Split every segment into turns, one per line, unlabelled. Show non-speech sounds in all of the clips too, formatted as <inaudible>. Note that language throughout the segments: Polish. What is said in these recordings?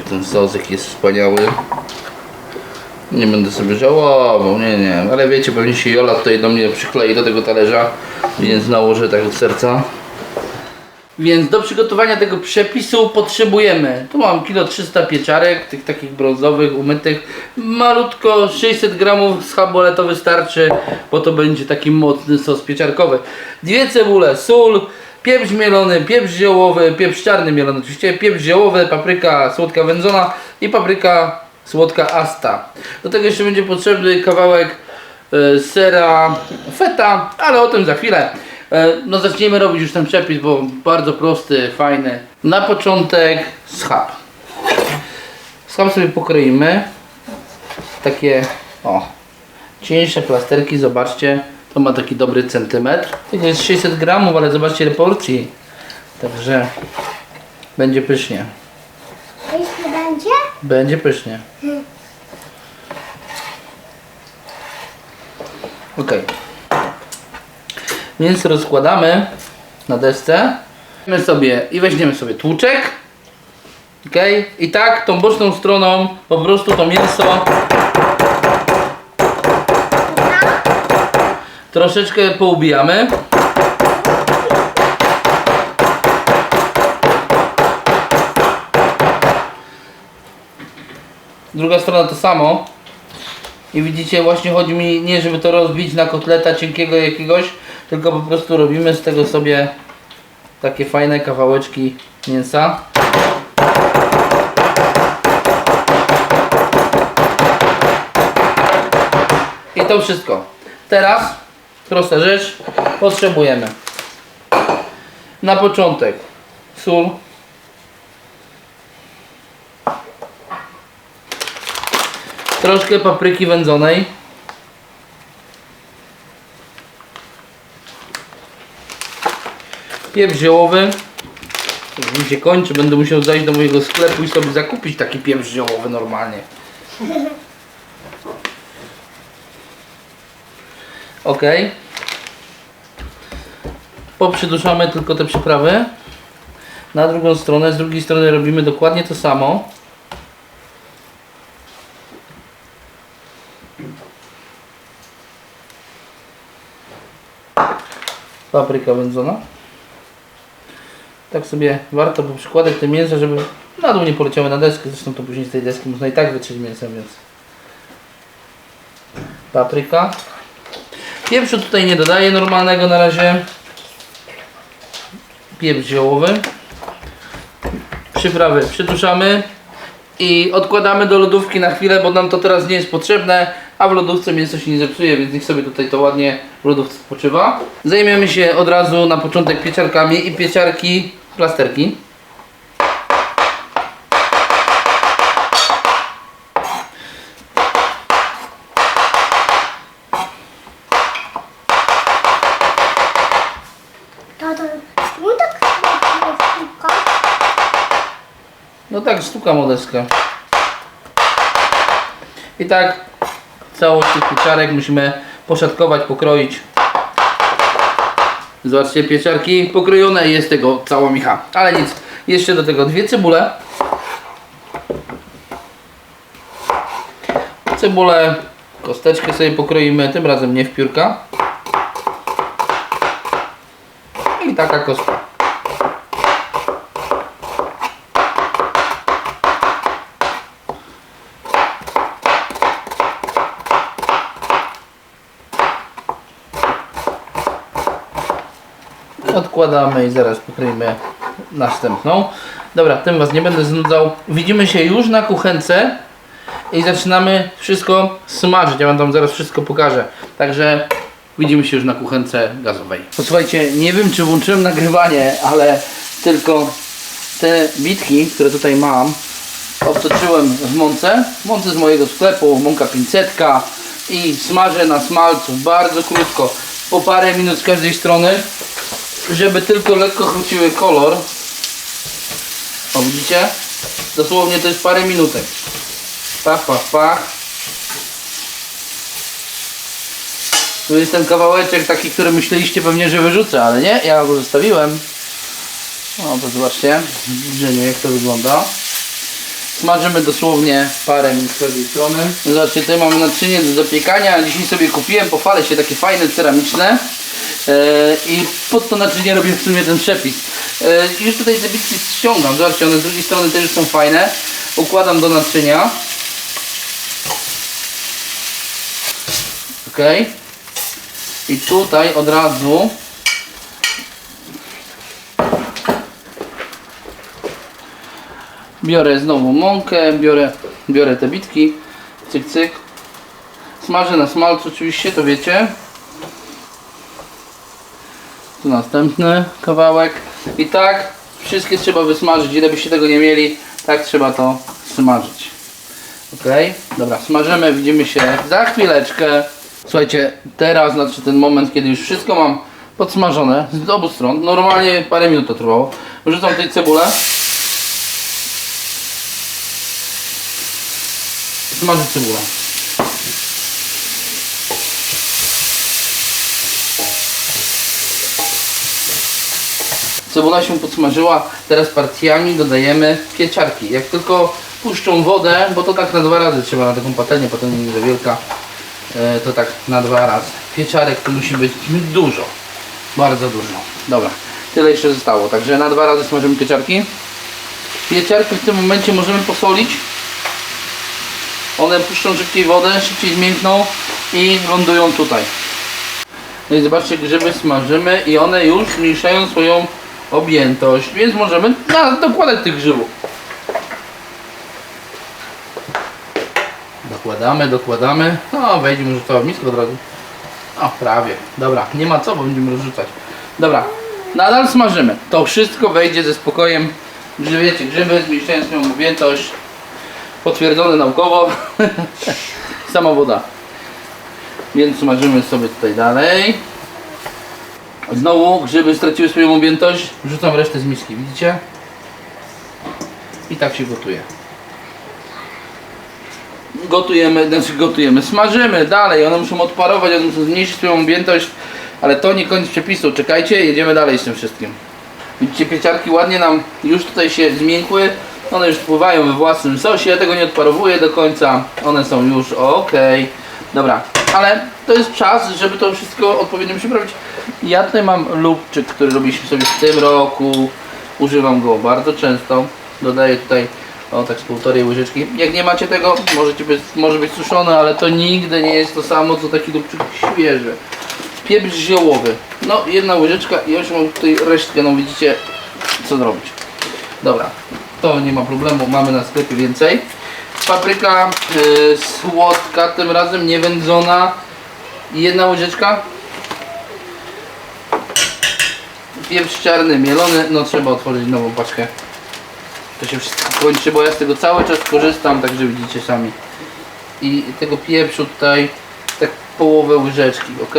Ten sosek jest wspaniały. Nie będę sobie żałował, nie, nie. Ale wiecie, pewnie się Jola tutaj do mnie przyklei do tego talerza, więc nałożę tak od serca. Więc do przygotowania tego przepisu potrzebujemy, tu mam kilo 300 pieczarek, tych takich brązowych, umytych, malutko 600 gramów schaboleto wystarczy, bo to będzie taki mocny sos pieczarkowy. Dwie cebule, sól, pieprz mielony, pieprz ziołowy, pieprz czarny mielony oczywiście, pieprz ziołowy, papryka słodka wędzona i papryka słodka asta. Do tego jeszcze będzie potrzebny kawałek e, sera feta, ale o tym za chwilę. E, No zaczniemy robić już ten przepis, bo bardzo prosty, fajny. Na początek schab. Schab sobie pokroimy. Takie, o, cieńsze plasterki, zobaczcie. To ma taki dobry centymetr. To jest 600 gramów, ale zobaczcie ile porcji. Także będzie pysznie.
Jeśli będzie?
Będzie pysznie. Ok. Więc rozkładamy na desce. Weźmiemy sobie i weźmiemy sobie tłuczek. Ok. I tak tą boczną stroną po prostu to mięso troszeczkę poubijamy. Druga strona to samo. I widzicie, właśnie chodzi mi nie, żeby to rozbić na kotleta cienkiego jakiegoś, tylko po prostu robimy z tego sobie takie fajne kawałeczki mięsa. I to wszystko. Teraz, prosta rzecz, potrzebujemy na początek sól, troszkę papryki wędzonej. Pieprz ziołowy. Mi się kończy, będę musiał zajść do mojego sklepu i sobie zakupić taki pieprz ziołowy normalnie. Ok. Poprzyduszamy tylko te przyprawy. Na drugą stronę, z drugiej strony robimy dokładnie to samo. papryka wędzona. Tak sobie warto by przykładać te mięsa, żeby na dół nie poleciały na deskę. Zresztą to później z tej deski można i tak wytrzeć mięsem, więc papryka. Pieprzu tutaj nie dodaję normalnego na razie. Pieprz ziołowy. Przyprawy przytuszamy i odkładamy do lodówki na chwilę, bo nam to teraz nie jest potrzebne, a w lodówce mięso się nie zepsuje, więc niech sobie tutaj to ładnie w lodówce spoczywa. Zajmiemy się od razu na początek pieczarkami i pieczarki plasterki. Stukam o. I tak całość tych pieczarek musimy poszatkować, pokroić. Zobaczcie, pieczarki pokrojone i jest tego cała micha. Ale nic, jeszcze do tego dwie cebule. Cebulę, kosteczkę sobie pokroimy, tym razem nie w piórka. I taka kostka. Odkładamy i zaraz pokryjemy następną. Dobra, tym Was nie będę znudzał. Widzimy się już na kuchence i zaczynamy wszystko smażyć. Ja Wam tam zaraz wszystko pokażę. Także widzimy się już na kuchence gazowej. Posłuchajcie, nie wiem czy włączyłem nagrywanie, ale tylko te bitki, które tutaj mam, obtoczyłem w mące. Mące z mojego sklepu, mąka 500 i smażę na smalcu bardzo krótko, po parę minut z każdej strony żeby tylko lekko chwyciły kolor. O widzicie? Dosłownie to jest parę minutek. Pach, pach, pach. Tu jest ten kawałeczek taki, który myśleliście pewnie, że wyrzucę, ale nie, ja go zostawiłem. No to zobaczcie, zbliżeniu jak to wygląda. Smażymy dosłownie parę minut z każdej strony. Zobaczcie, tutaj mamy naczynie do zapiekania. Dzisiaj sobie kupiłem, pochwalę się, takie fajne, ceramiczne. E, I pod to naczynie robię w sumie ten przepis. E, już tutaj te bitki ściągam. Zobaczcie, one z drugiej strony też są fajne. Układam do naczynia. Ok. I tutaj od razu biorę znowu mąkę, biorę, biorę te bitki, cyk cyk. Smażę na smalcu oczywiście, to wiecie. Następny kawałek. I tak wszystkie trzeba wysmażyć, ile byście tego nie mieli, tak trzeba to smażyć. Ok, dobra, smażymy, widzimy się za chwileczkę. Słuchajcie, teraz znaczy ten moment, kiedy już wszystko mam podsmażone z obu stron. Normalnie parę minut to trwało. Wrzucam tutaj cebulę. Smażę cebulę. Cebula się podsmażyła, teraz partiami dodajemy pieczarki. Jak tylko puszczą wodę, bo to tak na dwa razy trzeba na taką patelnię, patelnia nie wielka, e, to tak na dwa razy. Pieczarek to musi być dużo, bardzo dużo. Dobra, tyle jeszcze zostało, także na dwa razy smażymy pieczarki. Pieczarki w tym momencie możemy posolić. One puszczą szybciej wodę, szybciej zmiękną i lądują tutaj. No i zobaczcie, grzyby smażymy i one już zmniejszają swoją objętość, więc możemy na, dokładać tych grzybów. Dokładamy, dokładamy. No, wejdzie może cała miska od razu. O, prawie. Dobra, nie ma co, bo będziemy rozrzucać. Dobra, nadal smażymy. To wszystko wejdzie ze spokojem. Grzyby, wiecie, grzyby zmniejszają swoją objętość. Potwierdzone naukowo. <laughs> Sama woda. Więc smażymy sobie tutaj dalej. Znowu grzyby straciły swoją objętość. Wrzucam resztę z miski, widzicie? I tak się gotuje. Gotujemy, znaczy gotujemy, smażymy dalej. One muszą odparować, one muszą zmniejszyć swoją objętość. Ale to nie koniec przepisu. Czekajcie, jedziemy dalej z tym wszystkim. Widzicie, pieczarki ładnie nam już tutaj się zmiękły. One już pływają we własnym sosie. Ja tego nie odparowuję do końca. One są już ok. Dobra, ale to jest czas, żeby to wszystko odpowiednio przyprawić. Ja tutaj mam lubczyk, który robiliśmy sobie w tym roku. Używam go bardzo często. Dodaję tutaj o tak z półtorej łyżeczki. Jak nie macie tego, możecie być, może być suszone, ale to nigdy nie jest to samo, co taki lubczyk świeży. Pieprz ziołowy. No, jedna łyżeczka i już mam tutaj resztkę, no widzicie, co zrobić. Dobra, to nie ma problemu, mamy na sklepie więcej. Papryka y, słodka, tym razem nie wędzona. Jedna łyżeczka. Pieprz czarny, mielony, no trzeba otworzyć nową paczkę. To się wszystko kończy, bo ja z tego cały czas korzystam, także widzicie sami. I tego pieprzu tutaj tak połowę łyżeczki, ok?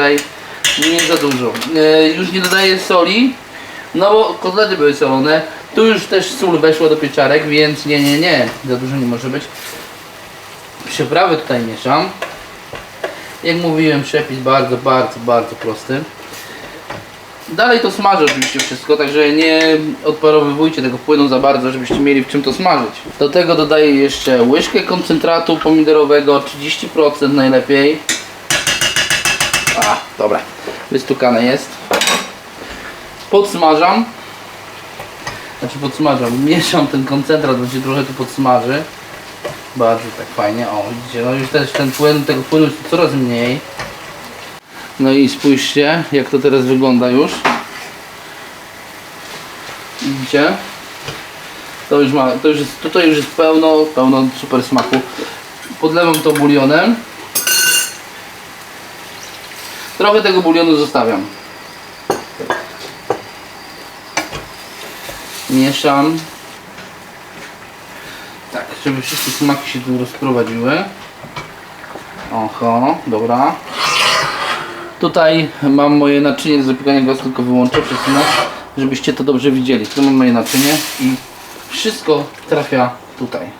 Nie za dużo. E, już nie dodaję soli, no bo kotlety były solone. Tu już też sól weszła do pieczarek, więc nie, nie, nie. Za dużo nie może być. Przyprawy tutaj mieszam. Jak mówiłem, przepis bardzo, bardzo, bardzo prosty. Dalej to smażę oczywiście wszystko, także nie odparowywujcie tego płynu za bardzo, żebyście mieli w czym to smażyć. Do tego dodaję jeszcze łyżkę koncentratu pomidorowego, 30% najlepiej. A, dobra, wystukane jest. Podsmażam. Znaczy podsmażam, mieszam ten koncentrat, bo się trochę tu podsmaży. Bardzo tak fajnie, o widzicie, no już też ten płyn, tego płynu jest coraz mniej. No i spójrzcie, jak to teraz wygląda już. Widzicie? To już ma, to już jest, tutaj już jest pełno, pełno super smaku. Podlewam to bulionem. Trochę tego bulionu zostawiam. Mieszam. Tak, żeby wszystkie smaki się tu rozprowadziły. Oho, dobra. Tutaj mam moje naczynie do zapiekania gaz, tylko wyłączę, przesunę, żebyście to dobrze widzieli. Tu mam moje naczynie i wszystko trafia tutaj.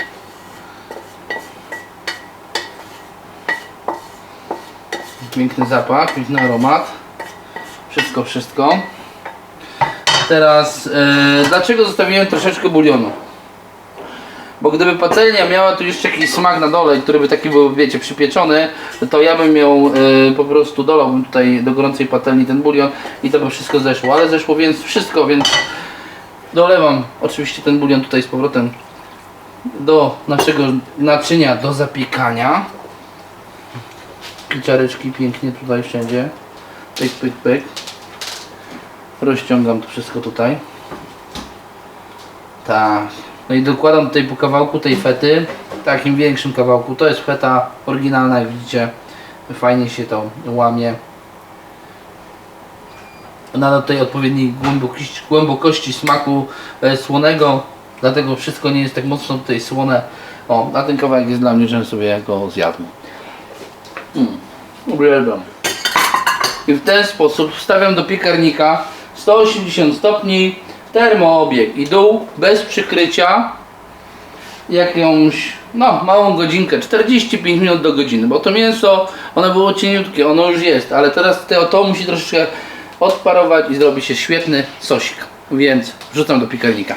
Piękny zapach, piękny aromat. Wszystko, wszystko. Teraz, e, dlaczego zostawiłem troszeczkę bulionu? Bo gdyby patelnia miała tu jeszcze jakiś smak na dole, który by taki był, wiecie, przypieczony, to ja bym ją y, po prostu dolałbym tutaj do gorącej patelni ten bulion i to by wszystko zeszło. Ale zeszło więc wszystko, więc dolewam oczywiście ten bulion tutaj z powrotem do naszego naczynia do zapiekania. Pieczareczki pięknie tutaj wszędzie. Pyk, pyk, pyk. Rozciągam to wszystko tutaj. Tak. No i dokładam tutaj po kawałku tej fety, takim większym kawałku. To jest feta oryginalna, jak widzicie. Fajnie się to łamie. Nadal tutaj odpowiedniej głębokości, głębokości smaku e, słonego, dlatego wszystko nie jest tak mocno tutaj słone. O, a ten kawałek jest dla mnie, żebym sobie go zjadł. Mm. I w ten sposób wstawiam do piekarnika 180 stopni, termoobieg i dół, bez przykrycia. Jakąś, no, małą godzinkę, 45 minut do godziny, bo to mięso, ono było cieniutkie, ono już jest, ale teraz to, to musi troszeczkę odparować i zrobi się świetny sosik, więc wrzucam do piekarnika.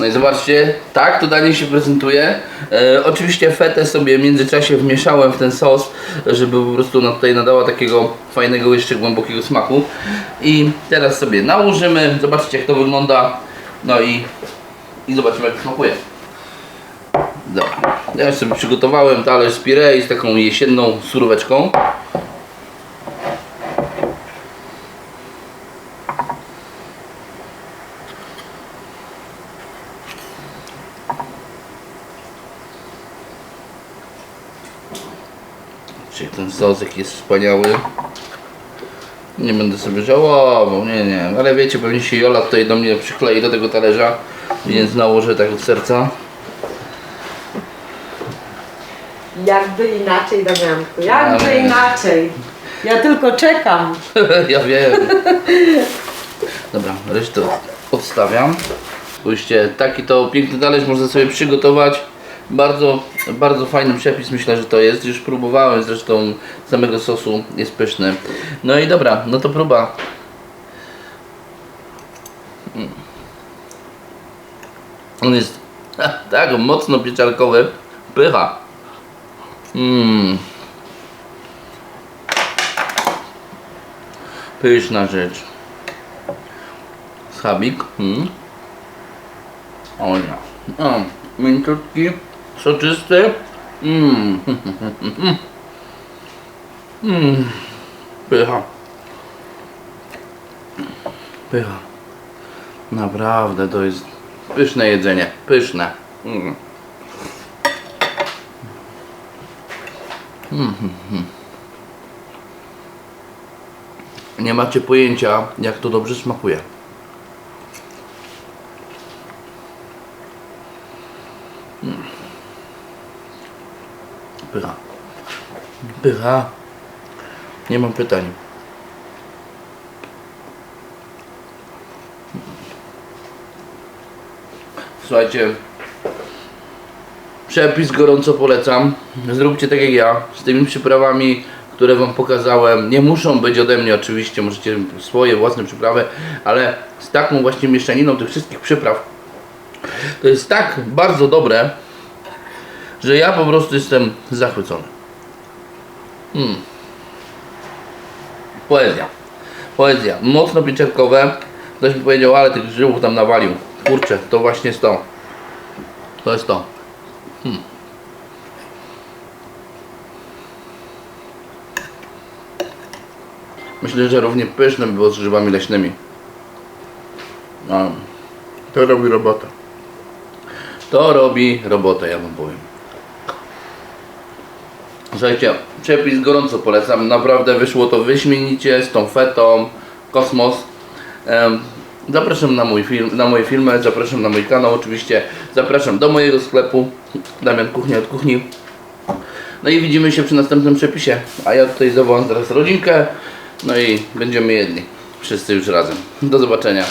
No i zobaczcie, tak to danie się prezentuje. E, oczywiście fetę sobie w międzyczasie wmieszałem w ten sos, żeby po prostu ona tutaj nadała takiego fajnego, jeszcze głębokiego smaku. I teraz sobie nałożymy, zobaczcie jak to wygląda. No i, i zobaczymy jak to smakuje. Dobra, ja już sobie przygotowałem talerz z pirei z taką jesienną suróweczką. Sosek jest wspaniały. Nie będę sobie żałował, nie, nie. Ale wiecie, pewnie się Jola tutaj do mnie przyklei do tego talerza, więc nałożę tak od serca.
Jakby inaczej, Damianku, jakby
Ale-
inaczej. Ja tylko czekam. <laughs>
ja wiem. Dobra, resztę odstawiam. Spójrzcie, taki to piękny talerz można sobie przygotować. Bardzo, bardzo fajny przepis myślę, że to jest. Już próbowałem zresztą samego sosu, jest pyszny. No i dobra, no to próba. Mm. On jest <laughs> tak mocno pieczarkowy. Pycha. Mmm. Pyszna rzecz. Schabik. Mm. O ja. O, mięciutki, soczysty. Mmm. <laughs> Mmm. Pycha. Pycha. Naprawdę to jest pyszne jedzenie. Pyszne. Mm. Nie macie pojęcia, jak to dobrze smakuje. Pycha. Pycha. Nie mam pytań. Słuchajcie, Przepis gorąco polecam. Zróbcie tak jak ja, z tymi przyprawami, które Wam pokazałem. Nie muszą być ode mnie oczywiście, możecie swoje własne przyprawy, ale z taką właśnie mieszaniną tych wszystkich przypraw to jest tak bardzo dobre, że ja po prostu jestem zachwycony. Mm. Poezja. Poezja. Mocno pieczarkowe. Ktoś mi powiedział, ale tych grzybów tam nawalił. Kurczę, to właśnie jest to. To jest to. Myślę, że równie pyszne by było z grzybami leśnymi. No, to robi robotę. To robi robotę, ja wam powiem. Słuchajcie, przepis gorąco polecam. Naprawdę wyszło to wyśmienicie z tą fetą. Kosmos. Zapraszam na mój film, na moje filmy, zapraszam na mój kanał oczywiście. Zapraszam do mojego sklepu. Damian Kuchnia od Kuchni. No i widzimy się przy następnym przepisie. A ja tutaj zawołam teraz rodzinkę. No i będziemy jedli. Wszyscy już razem. Do zobaczenia.